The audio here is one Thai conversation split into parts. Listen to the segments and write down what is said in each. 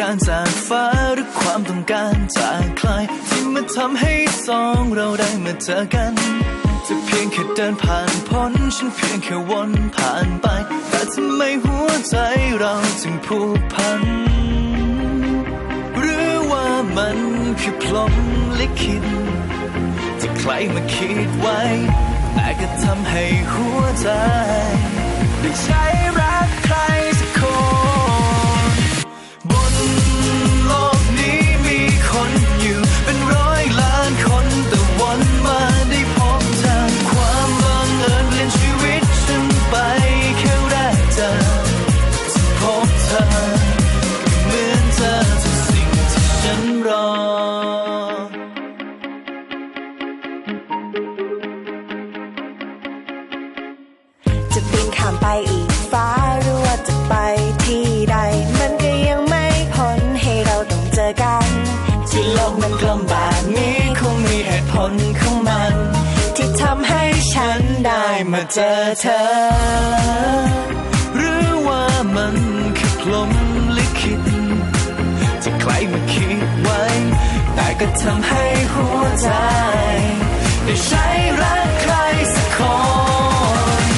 การจากใครที่มาทำให้สองเราได้มาเจอกันจะเพียงแค่เดินผ่านพ้นฉันเพียงแค่วนผ่านไป แต่ทำไมหัวใจเราจึงผูกพัน หรือว่ามันคือพลมลิขิตที่ใครมาคิดไว้ แต่ก็ทำให้หัวใจได้ใช้รัก รอ จะบินข้ามไปอีกฟ้าหรือว่าจะไปที่ใด มันก็ยังไม่พ้นให้เราต้องเจอกัน ที่โลกมันกลมแบบนี้คงมีเหตุผลของมัน ที่ทำให้ฉันได้มาเจอเธอ หรือว่ามันคือพลมลิขิตที่ใครมาคิด ก็ทำให้หัวใจ ได้ใช้รักใครสักคน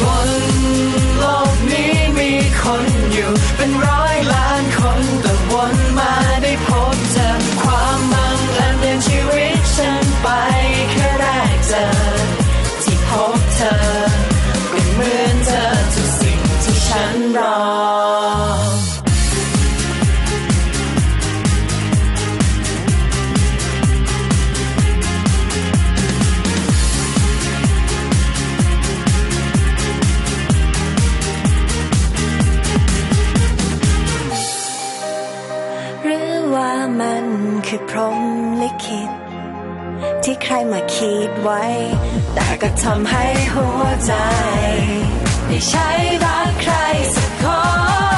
บนโลกนี้มีคนอยู่เป็นร้อยล้านคนแต่วนมาได้พบเจอความบังเอิญเปลี่ยนชีวิตฉันไปแค่แรกเจอที่พบเธอเป็นเหมือนเธอทุกสิ่งที่ฉันรอ ว่ามันคือพรหมลิขิตที่ใครมาคิดไว้ แต่ก็ทำให้หัวใจ ได้ใช้รักใครสักคน